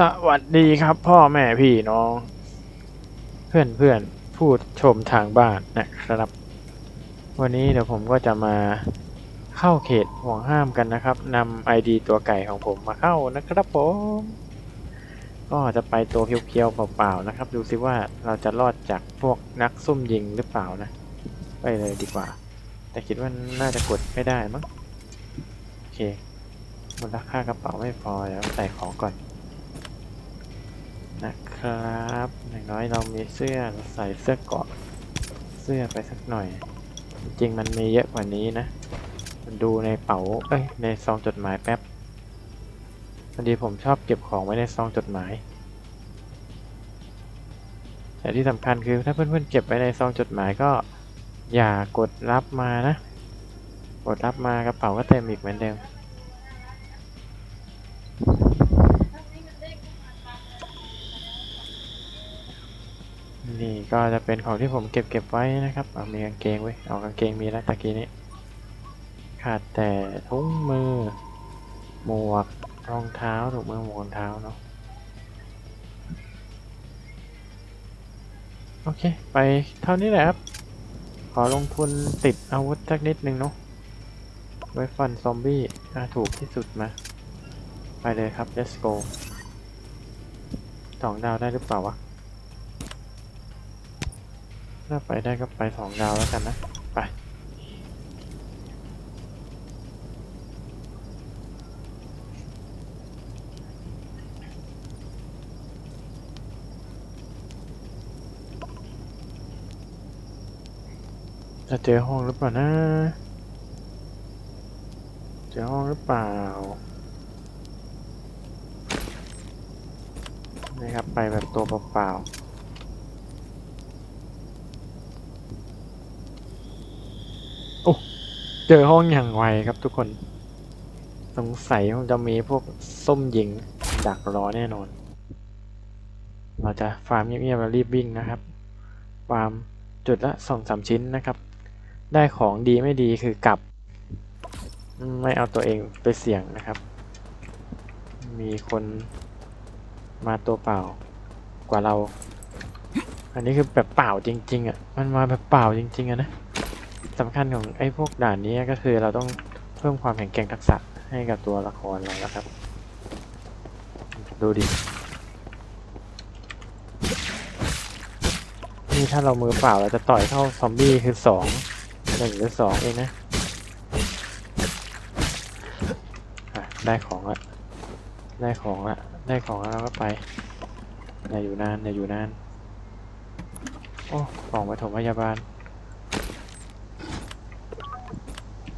สวัสดีครับพ่อแม่พี่น้อง เพื่อนเพื่อนพูดชมทางบ้านนะครับ วันนี้เดี๋ยวผมก็จะมาเข้าเขตห่วงห้ามกันนะครับนำ ID ตัวไก่ของผมมาเข้านะครับผม ก็จะไปตัวเพียวๆเปล่าๆนะครับ ดูซิว่าเราจะรอดจากพวกนักซุ่มยิงหรือเปล่านะ ไปเลยดีกว่า แต่คิดว่าน่าจะกดไม่ได้มั้งโอเคมูลค่ากระเป๋าไม่พอเดี๋ยวใส่ของก่อน ครับอย่างน้อยเรามีเสื้อเราใส่เสื้อเกาะเสื้อไปสักหน่อย จริงๆมันมีเยอะกว่านี้นะมันดูในเป๋าเอ้ยในซองจดหมายแป๊บพอดีผมชอบเก็บของไว้ในซองจดหมาย แต่ที่สำคัญคือถ้าเพื่อนๆเก็บไว้ในซองจดหมายก็อย่ากดรับมานะ กดรับมากระเป๋าก็เต็มอีกเหมือนเดิม นี่ ก็จะเป็นของที่ผมเก็บเก็บไว้นะครับ เอามีกางเกงไว้เอากางเกงมีแล้วตะกี้นี้ ขาดแต่ถุงมือ หมวก รองเท้าถุงมือหมวกรองเท้าเนาะ โอเค ไปเท่านี้แหละครับ ขอลงทุนติดอาวุธสักนิดนึงเนาะ ไว้ฟันซอมบี้ถูกที่สุดมา ไปเลยครับ let's go สองดาวได้หรือเปล่าวะ ถ้าไปได้ก็ไปสองดาวแล้วกันนะ ไป จะเจอห้องหรือเปล่านะ เจอห้องหรือเปล่านี่ครับไปแบบตัวเปล่าๆ เจอห้องอย่างไวครับทุกคน สงสัยคงจะมีพวกส้มหญิงดักรอแน่นอน เราจะฟาร์มเงียบๆแล้วรีบวิ่งนะครับ ฟาร์มจุดละสองสามชิ้นนะครับ ได้ของดีไม่ดีคือกลับ ไม่เอาตัวเองไปเสี่ยงนะครับ มีคนมาตัวเปล่ากว่าเรา อันนี้คือแบบเปล่าจริง ๆอะ มันมาแบบเปล่าจริงๆอะนะ สำคัญของไอ้พวกด่านนี้ก็คือเราต้องเพิ่มความแข็งแกร่งทักษะให้กับตัวละครเรานะครับ ดูดิ นี่ถ้าเรามือเปล่าเราจะต่อยเข้าซอมบี้คือสองหนึ่งหรือสองเองนะะได้ของละได้ของละได้ของแล้วก็ไปอย่าอยู่นานอย่าอยู่นาน โอ้กล่องปฐมพยาบาล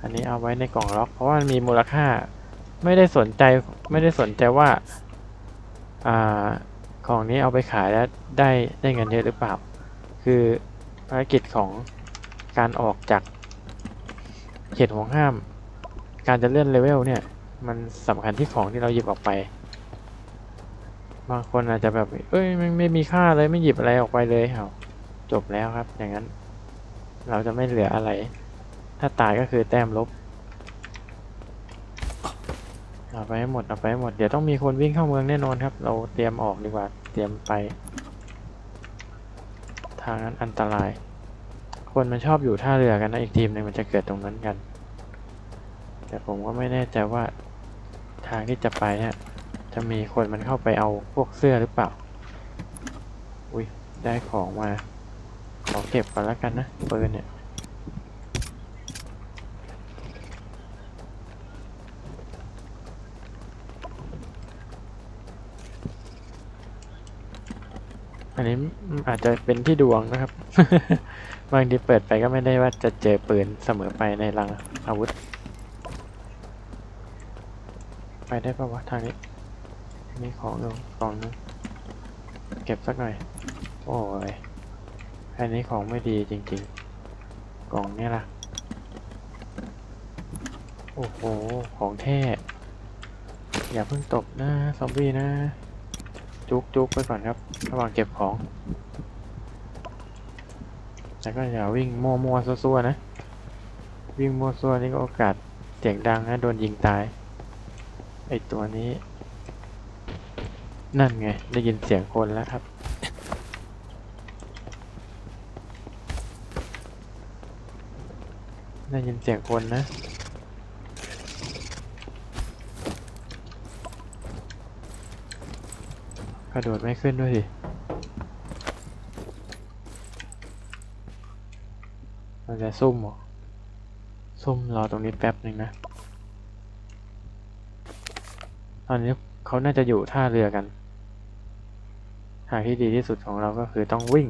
อันนี้เอาไว้ในกล่องล็อก เพราะว่ามันมีมูลค่า ไม่ได้สนใจไม่ได้สนใจว่าอ่าของนี้เอาไปขายแล้วได้ได้เงินเยอะหรือเปล่า คือภารกิจของการออกจากเขตห่วงห้าม การจะเลื่อนเลเวลเนี่ย มันสำคัญที่ของที่เราหยิบออกไป บางคนอาจจะแบบ เอ้ยไมันไม่มีค่าเลยไม่หยิบอะไรออกไปเลยเอาจบแล้วครับ อย่างนั้น เราจะไม่เหลืออะไร ถ้าตายก็คือแต้มลบ เอาไปให้หมด เอาไปให้หมด เดี๋ยวต้องมีคนวิ่งเข้าเมืองแน่นอนครับ เราเตรียมออกดีกว่า เตรียมไป ทางนั้นอันตราย คนมันชอบอยู่ท่าเรือกันนะ อีกทีมหนึงมันจะเกิดตรงนั้นกัน แต่ผมก็ไม่แน่ใจว่าทางที่จะไปเนี่ยจะมีคนมันเข้าไปเอาพวกเสื้อหรือเปล่า อุ้ยได้ของมาขอเก็บก่อนแล้วกันนะปืนเนี่ย อันนี้อาจจะเป็นที่ดวงนะครับ บางทีเปิดไปก็ไม่ได้ว่าจะเจอปืนเสมอไปในรังอาวุธ ไปได้ปะวะทางนี้มีของอยู่กล่องนึงเก็บสักหน่อย โอ้ยอันนี้ของไม่ดีจริงๆ กล่องนี่ล่ะ โอ้โห ของแท้ อย่าเพิ่งตบนะ ซอมบี้นะ จุกจุกไปก่อนครับ ระหว่างเก็บของแล้วก็อย่าวิ่งมัวๆซัวๆนะ วิ่งมัวซัวนี่ก็โอกาสเสียงดังนะโดนยิงตาย ไอตัวนี้ นั่นไง ได้ยินเสียงคนแล้วครับ ได้ยินเสียงคนนะ ระโดดไม่ขึ้นด้วยสิมันจะซุ่มเหรอ ซุ่มรอตรงนี้แป๊บหนึ่งนะ ตอนนี้เขาน่าจะอยู่ท่าเรือกัน ทางที่ดีที่สุดของเราก็คือต้องวิ่ง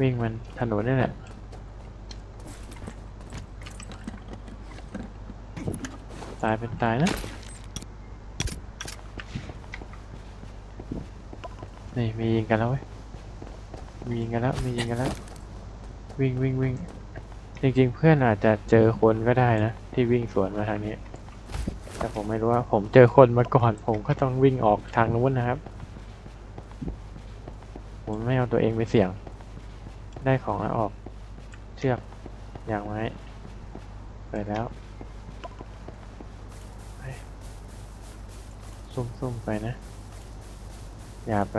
วิ่งมันถนนนี่แหละตายเป็นตายนะ นี่มียิงกันแล้วเว้ยมียิงกันแล้วมียิงกันแล้ว วิ่งวิ่งวิ่งจริงๆเพื่อนอาจจะเจอคนก็ได้นะ ที่วิ่งสวนมาทางนี้ แต่ผมไม่รู้ว่าผมเจอคนมาก่อน ผมก็ต้องวิ่งออกทางนู้นนะครับ ผมไม่เอาตัวเองไปเสี่ยง ได้ของแล้วออก เชือกอย่างไม้เปิดแล้วไปซุ่มๆไปนะ อย่าไป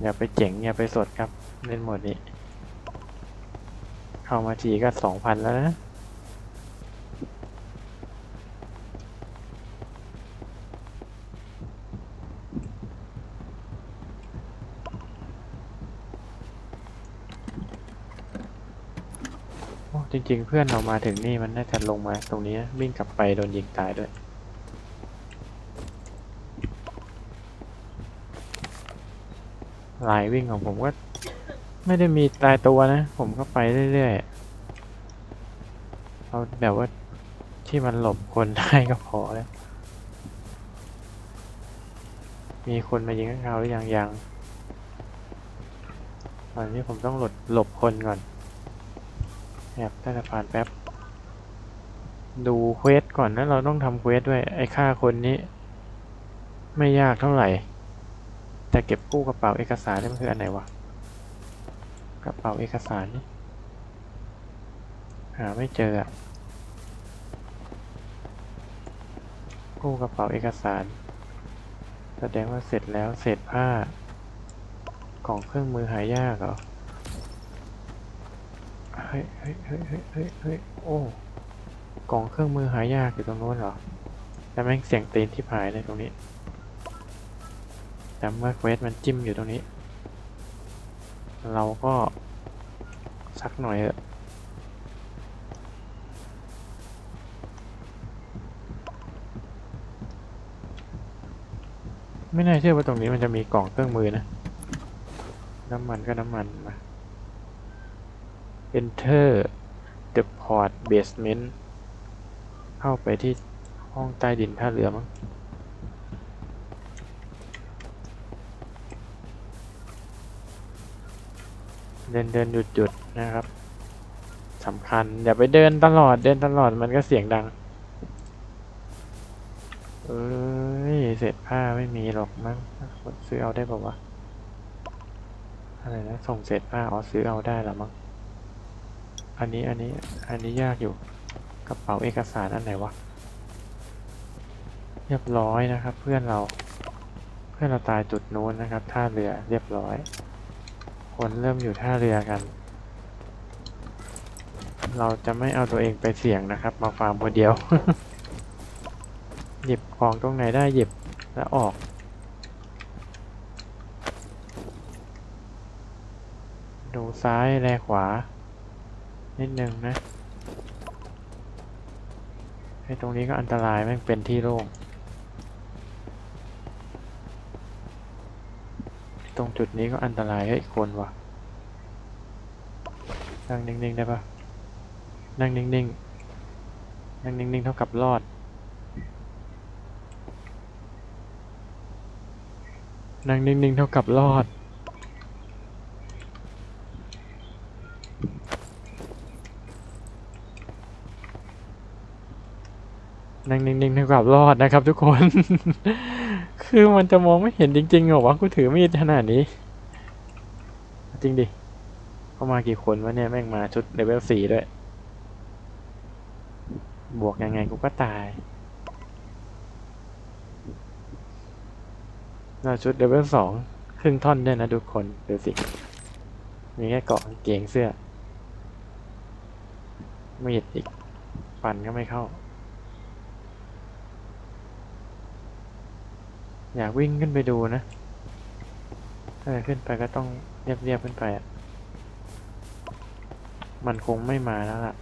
อย่าไปเจ๋งอย่าไปสดครับ เล่นหมดนี้ เข้ามาทีก็สองพันแล้วนะจริงๆ เพื่อนเรามาถึงนี่มันน่าจะลงมาตรงนี้วิ่งกลับไปโดนยิงตายด้วย ลายวิ่งของผมก็ ไม่ได้มีตายตัวนะ ผมก็ไปเรื่อยๆเอาแบบว่าที่มันหลบคนได้ก็พอแล้ว มีคนมายิงข้างเขาหรือยังยังตอนนี้ผมต้องหลบหลบคนก่อนแอบใต้สะพานแป๊บ ดูเควสก่อนนะเราต้องทำเควสด้วย ไอ้ฆ่าคนนี้ ไม่ยากเท่าไหร่ แต่เก็บกู้กระเป๋าเอกสารนี่มันคืออันไหนวะ กระเป๋าเอกสารนี่หาไม่เจออะกู้กระเป๋าเอกสาร แสดงว่าเสร็จแล้วเศษผ้ากล่องเครื่องมือหายากเหรอ เฮ้ยเฮ้ยเฮ้ยเฮ้ยเฮ้ยโอ้ กล่องเครื่องมือหายากอยู่ตรงโน้นเหรอแต่แม่งเสียงตีนที่หายเลยตรงนี้ แต่เมื่อเควสมันจิ้มอยู่ตรงนี้ เราก็สักหน่อยเถอะไม่น่าเชื่อว่าตรงนี้มันจะมีกล่องเครื่องมือนะ น้ำมันก็น้ำมันมา enter the port basement เข้าไปที่ห้องใต้ดินท่าเรือมั้ง เดินเดินหยุดหยุดนะครับสำคัญ อย่าไปเดินตลอดเดินตลอดมันก็เสียงดัง เอ้ยเศษผ้าไม่มีหรอกมั้งซื้อเอาได้ป่าวะอะไรนะส่งเศษผ้าอ๋อซื้อเอาได้หรอมั้งอันนี้อันนี้อันนี้ยากอยู่กระเป๋าเอกสารอันไหนวะเรียบร้อยนะครับ เพื่อนเรา เพื่อนเราตายจุดนู้นนะครับท่าเรือเรียบร้อย คนเริ่มอยู่ท่าเรือกัน เราจะไม่เอาตัวเองไปเสี่ยงนะครับ มาฟาร์มคนเดียว หยิบของตรงไหนได้หยิบแล้วออกดูซ้ายแลขวา นิดนึงนะไอ้ตรงนี้ก็อันตรายแม่งเป็นที่โล่ง ตรงจุดนี้ก็อันตรายเฮ้ยคนวะนั่งนิ่งๆได้ปะนั่งนิ่งๆ นั่งนิ่งๆ เท่ากับรอด นั่งนิ่งๆ เท่ากับรอด นั่งนิ่งๆ เท่ากับรอดนะครับทุกคน คือมันจะมองไม่เห็นจริงๆเหรอวะกูถือมีดขนาดนี้ จริงดิเข้ามากี่คนวะเนี่ยแม่งมาชุดเลเวลสี่ด้วย บวกยังไงกูก็ตายเราชุดเลเวลสองครึ่งท่อนด้วยนะทุกคนดูสิ มีแค่เกาะกางเกงเสื้อไม่หยิดอีก ฟันก็ไม่เข้า อยากวิ่งขึ้นไปดูนะ ถ้าจะขึ้นไปก็ต้องเรียบๆขึ้นไปอะ มันคงไม่มาแล้วล่ะ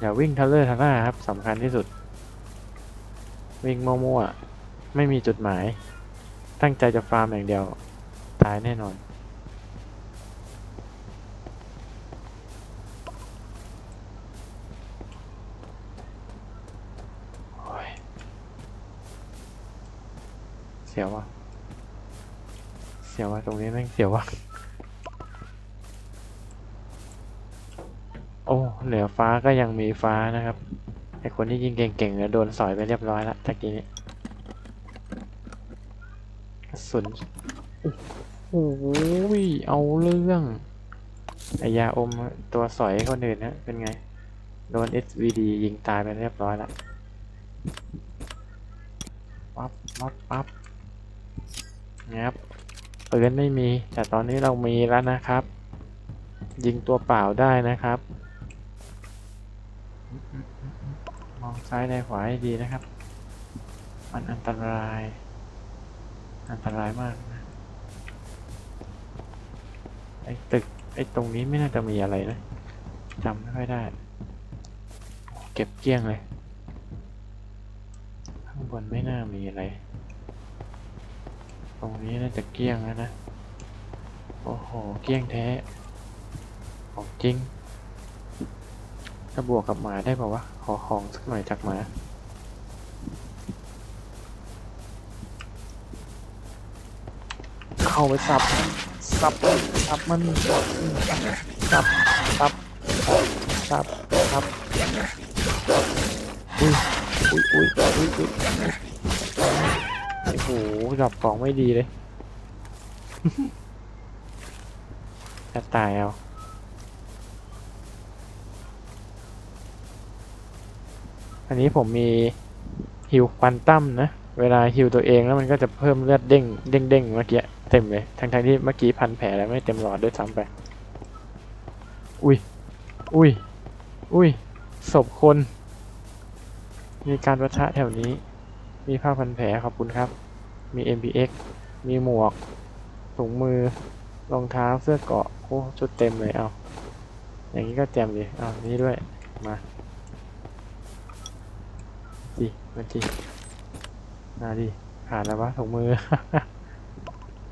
อย่าวิ่งทะเลอร์ทะล่าครับสำคัญที่สุด วิ่งมั่วๆไม่มีจุดหมาย ตั้งใจจะฟาร์มอย่างเดียว ตายแน่นอน เสียวว่ะ เสียวว่ะตรงนี้แม่งเสียวว่ะ โอ้ เหนือฟ้าก็ยังมีฟ้านะครับ ไอคนที่ยิงเก่งๆเนี่ยโดนสอยไปเรียบร้อยแล้วตะกี้นี้สุนโอ้โหเอาเรื่องไอยาอมตัวสอยคนอื่นนะเป็นไง โดน SVD ยิงตายไปเรียบร้อยแล้วปั๊บปั๊บปั๊บ งับปืนไม่มี แต่ตอนนี้เรามีแล้วนะครับ ยิงตัวเปล่าได้นะครับ มองซ้ายในขวาให้ดีนะครับ มันอันตราย อันตรายมากนะไอ้ตึกไอ้ตรงนี้ไม่น่าจะมีอะไรนะจำไม่ค่อยได้ เก็บเกี้ยงเลย ข้างบนไม่น่ามีอะไร ตรงนี้น่าจะเกลี้ยงแล้วนะ โอ้โห เกลี้ยงแท้ ของจริง จะบวกกับหมาได้ป่าวะ ขอของสักหน่อยจากหมา เข้าไปสับ สับ สับมันสับ สับ สับ สับสับอุ้ยอุ้ยอุ้ยอุ้ยอุ้ย หดับของไม่ดีเลยจะตายเอาอันนี้ผมมีฮิวควันตั้มนะ เวลาฮิวตัวเองแล้วมันก็จะเพิ่มเลือดเด้งเด้งเด้งเมื่อกี้เต็มเลยทั้งทั้งๆที่เมื่อกี้พันแผลแล้วไม่เต็มหลอดด้วยซ้ำไป อุ้ย อุ้ย อุ้ย ศพคน มีการประทะแถวนี้ มีผ้าพันแผลขอบคุณครับ มี MPX มีหมวก ถุงมือ รองเท้า เสื้อเกาะ โอ้ชุดเต็มเลยเอา อย่างนี้ก็แจมดีเอานี้ด้วย มาดิมาดิมาดิขาดแล้ววะถุงมือ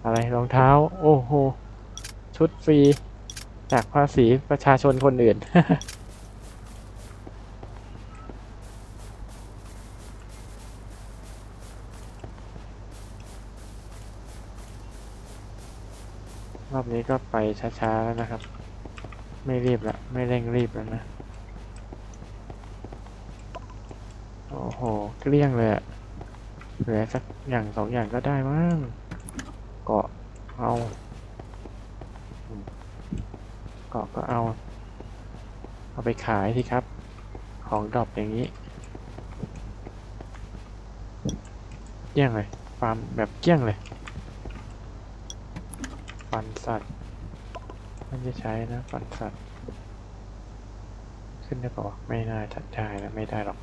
อะไร รองเท้า โอ้โห ชุดฟรี จากภาษีประชาชนคนอื่น นี้ก็ไปช้าๆแล้วนะครับ ไม่รีบละไม่เร่งรีบแล้วนะ โอ้โห เกลี้ยงเลยอะเหลือสักอย่างสองอย่างก็ได้มั้งเกาะเอาเกาะก็เอา เอาไปขายสิครับ ของดรอปอย่างนี้เกลี้ยงเลยฟาร์มแบบเกลี้ยงเลย ฟันสัตว์ม่ได้ใช้นะฟันสัตว์ ขึ้นได้ปะวะไม่น่าจะได้นะไม่ได้หรอก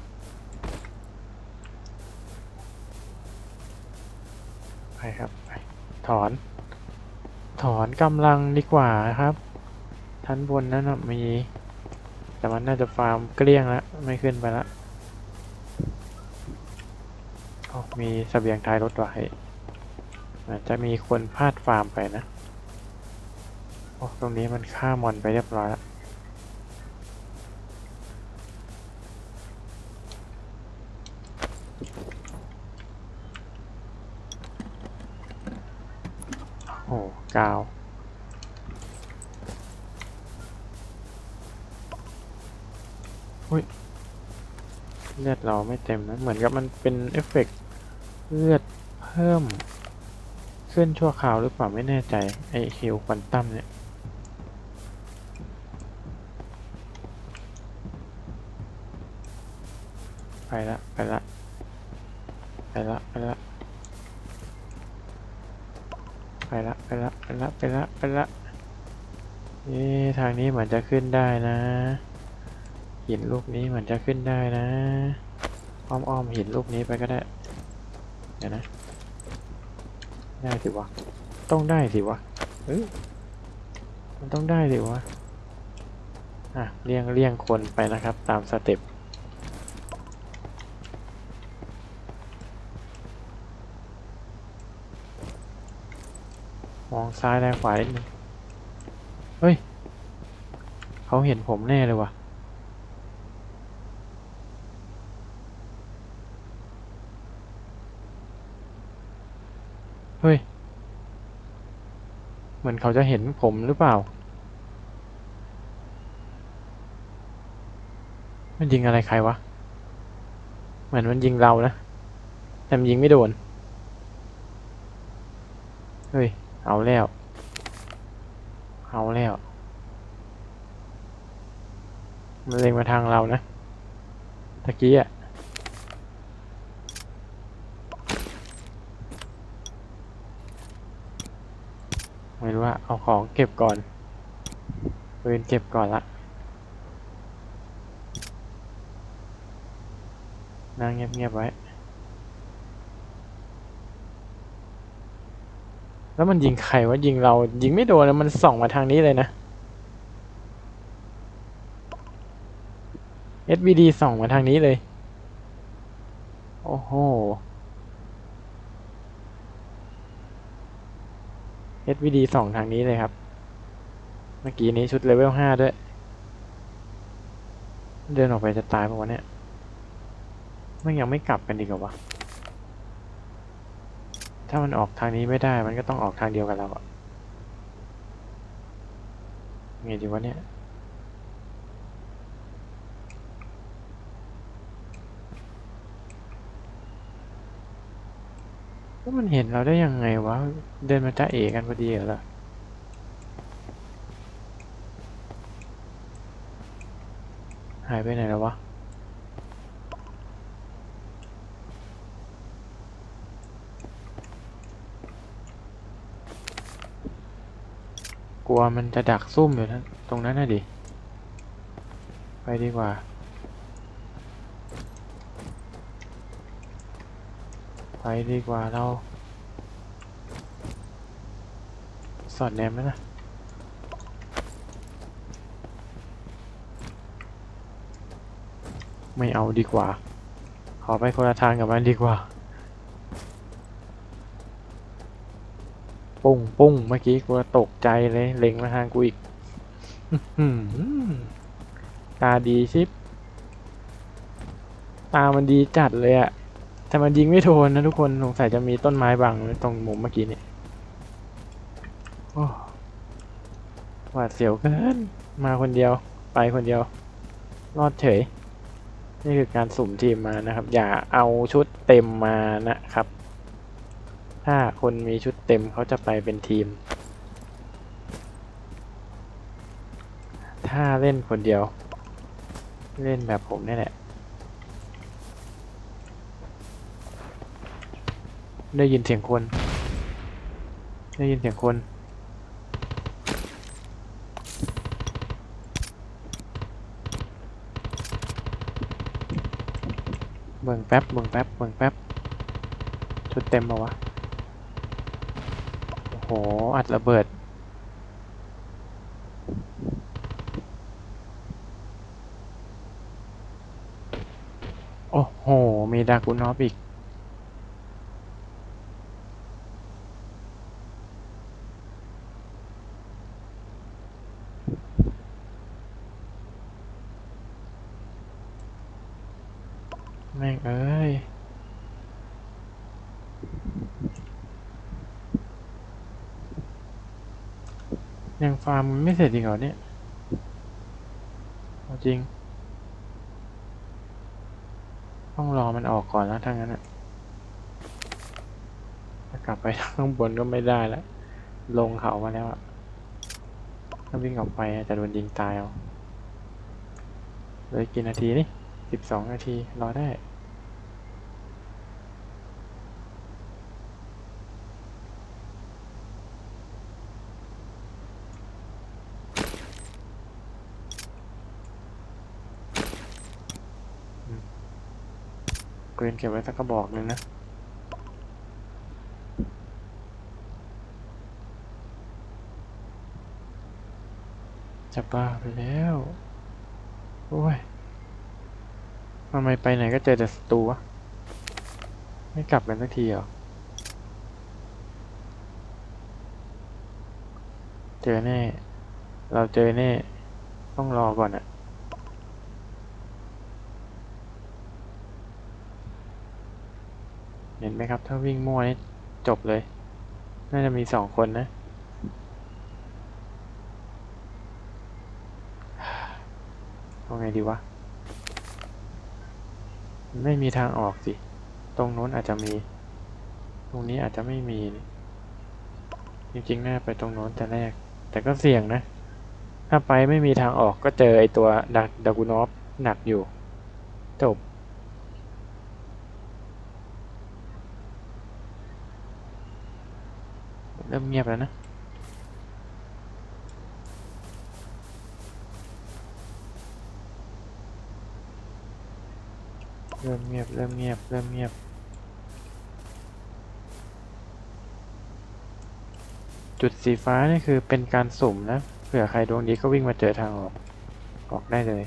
ไปครับไปถอน ถอนกำลังดีกว่าครับชั้นบนนั้นมี แต่มันน่าจะฟาร์มเกลี้ยงแล้วไม่ขึ้นไปล้วโอ้มีเสบียงท้ายรถว่ะเฮ้ยอาจจะมีคนพลาดฟาร์มไปนะ อ้ตรงนี้มันฆ่ามอนไปเรียบร้อยแล้วโอ้กาวอุ้ยเลือดเราไม่เต็มนะ เหมือนกับมันเป็นเอฟเฟกต์เลือดเพิ่ม ขึ้นชั่วคราวหรือเปล่าไม่แน่ใจ ไอฮิลควันตัมเนี่ย ไปละไปละไปละไปละไปละไปละไปละไปละไปละเอ๊ทางนี้เหมือนจะขึ้นได้นะ หินลูกนี้เหมือนจะขึ้นได้นะอ้อมอ้อมหินลูกนี้ไปก็ได้เดี๋ยวนะได้สิวะต้องได้สิวะเอ้ยมันต้องได้สิวะอะเลี่ยงเลี่ยงคนไปนะครับ ตามสเต็ป มองซ้ายแลขวานิดนึงเฮ้ย เขาเห็นผมแน่เลยวะเฮ้ย เหมือนเขาจะเห็นผมหรือเปล่า มันยิงอะไรใครวะ เหมือนมันยิงเรานะ แต่มันยิงไม่โดน เฮ้ย เอาแล้ว เอาแล้ว มันเล็งมาทางเรานะ ตะกี้อะไม่รู้ว่าเอาของเก็บก่อนปืนเก็บก่อนละ นั่งเงียบๆไว้ แล้วมันยิงใครวะยิงเรายิงไม่โดนนะมันส่องมาทางนี้เลยนะ SVD ส่องมาทางนี้เลย โอ้โห SVD ส่องทางนี้เลยครับ เมื่อกี้นี้ชุดเลเวลห้าด้วย เดินออกไปจะตายปะวะเนี่ยมันยังไม่กลับกันดีกว่าวะ ถ้ามันออกทางนี้ไม่ได้ มันก็ต้องออกทางเดียวกับเราอะไงดีวะเนี่ยแล้วมันเห็นเราได้ยังไงวะ เดินมาจ้าเอกันพอดีเหรอหายไปไหนแล้ววะ ลัวมันจะดักซุ่มอยู่นะตรงนั้นน่ะดิ ไปดีกว่า ไปดีกว่าเรา สอดแนมไหมนะไม่เอาดีกว่า ขอไปคนละทางกับมันดีกว่า ปุ้งปุ้งเมื่อกี้กูตกใจเลยเล็งมาทางกูอีกอื้อหือตาดีชิบตามันดีจัดเลยอะแต่มันยิงไม่โดนนะทุกคนสงสัยจะมีต้นไม้บังไว้ตรงมุมเมื่อกี้นี่โอ้หวาดเสียวเกินมาคนเดียว ไปคนเดียว รอดเฉย นี่คือการสุ่มทีมมานะครับ อย่าเอาชุดเต็มมานะครับ ถ้าคนมีชุด เต็มเขาจะไปเป็นทีม ถ้าเล่นคนเดียว เล่นแบบผมนี่แหละ ได้ยินเสียงคน ได้ยินเสียงคนเบิ่งแป๊บเบิ่งแป๊บเบิ่งแป๊บชุดเต็มมาวะ อ้โหอัดระเบิด โอ้โห มีดากุนอฟอีกแม่งเอ้ย ยังฟาร์มมันไม่เสร็จอีกเหรอเนี่ยจริง ต้องรอมันออกก่อนแล้วถ้างั้นอะกลับไปข้างบนก็ไม่ได้แล้ว ลงเขามาแล้วอะถ้าวิ่งออกไปจะโดนยิงตายเอาเลยกี่นาทีนี่สิบสองนาที รอได้ ปืนเก็บไว้สักกระบอกหนึ่งนะจะบ้าไปแล้ว โอ้ยทำไมไปไหนก็เจอแต่ศัตรูวะ ไม่กลับกันสักทีเหรอ เจอแน่ เราเจอแน่ ต้องรอก่อนอะ เห็นไหมครับ ถ้าวิ่งมั่วนี่จบเลย น่าจะมีสองคนนะเอาไงดีวะ ไม่มีทางออกสิ ตรงนู้นอาจจะมี ตรงนี้อาจจะไม่มี จริงๆ น่าไปตรงโน้นแต่แรก แต่ก็เสี่ยงนะ ถ้าไปไม่มีทางออกก็เจอไอตัวดักดากูนอฟหนักอยู่ จบ ริ่มเงียบแล้วนะเริ่มเงียบเริ่มเงียบเริ่มเงียบจุดสีฟ้านี่คือเป็นการสุ่มนะเผื่อใครดวงดีก็วิ่งมาเจอทางออก ออกได้เลย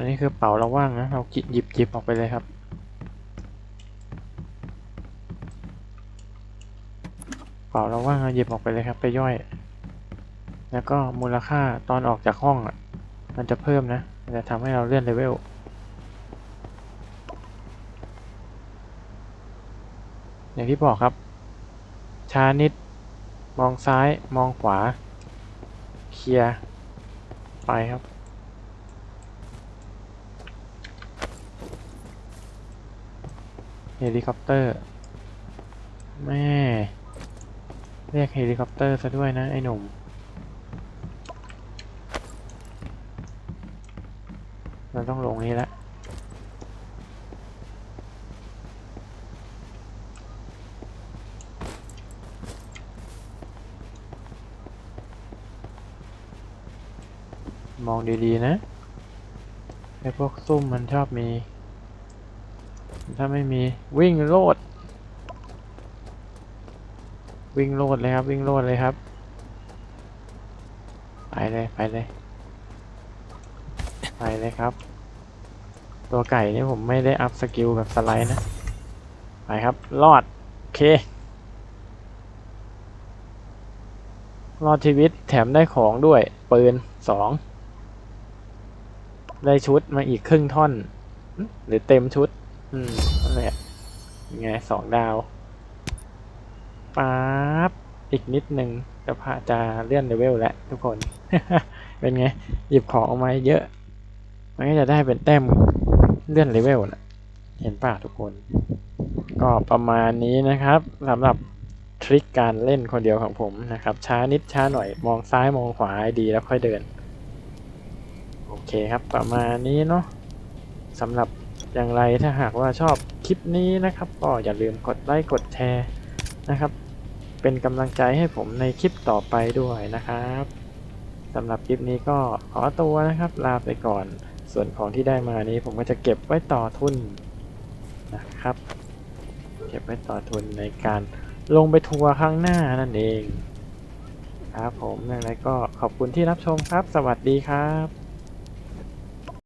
อันนี้คือเป๋าเราว่างนะ เรากิหยิบหยิบออกไปเลยครับเป๋าเราว่างเราหยิบออกไปเลยครับ ไปย่อย แล้วก็มูลค่าตอนออกจากห้องอะ มันจะเพิ่มนะ มันจะทำให้เราเลื่อนเลเวลอย่างที่บอกครับช้านิด มองซ้าย มองขวา เคลียร์ ไปครับ เฮลิคอปเตอร์ แม่ เรียกเฮลิคอปเตอร์ซะด้วยนะ ไอ้หนุ่ม เราต้องลงนี้แล้วมองดีๆนะไอ้พวกซุ่มมันชอบมี ถ้าไม่มีวิ่งโลด วิ่งโลดเลยครับ วิ่งโลดเลยครับ ไปเลยไปเลย ไปเลยครับ ตัวไก่นี่ผมไม่ได้อัพสกิลแบบสไลด์นะ ไปครับ รอด โอเค รอดชีวิตแถมได้ของด้วยปืนสองได้ชุดมาอีกครึ่งท่อน หรือเต็มชุด อืมนั่นแหละยังไงสองดาวป๊าบอีกนิดนึงจะพาจะเลื่อนเลเวลแล้วทุกคน เป็นไง หยิบของออกมาเยอะ มันก็จะได้เป็นแต้มเลื่อนเลเวลนะเห็นป่ะทุกคน ก็ประมาณนี้นะครับสำหรับทริคการเล่นคนเดียวของผมนะครับ ช้านิดช้าหน่อยมองซ้ายมองขวาดีแล้วค่อยเดิน โอเคครับประมาณนี้เนาะสำหรับ อย่างไรถ้าหากว่าชอบคลิปนี้นะครับ ก็อย่าลืมกดไลค์กดแชร์นะครับ เป็นกำลังใจให้ผมในคลิปต่อไปด้วยนะครับสำหรับคลิปนี้ก็ขอตัวนะครับ ลาไปก่อน ส่วนของที่ได้มานี้ผมก็จะเก็บไว้ต่อทุนนะครับ เก็บไว้ต่อทุนในการลงไปทัวร์ข้างหน้านั่นเอง ครับผมอย่างไรก็ขอบคุณที่รับชมครับ สวัสดีครับ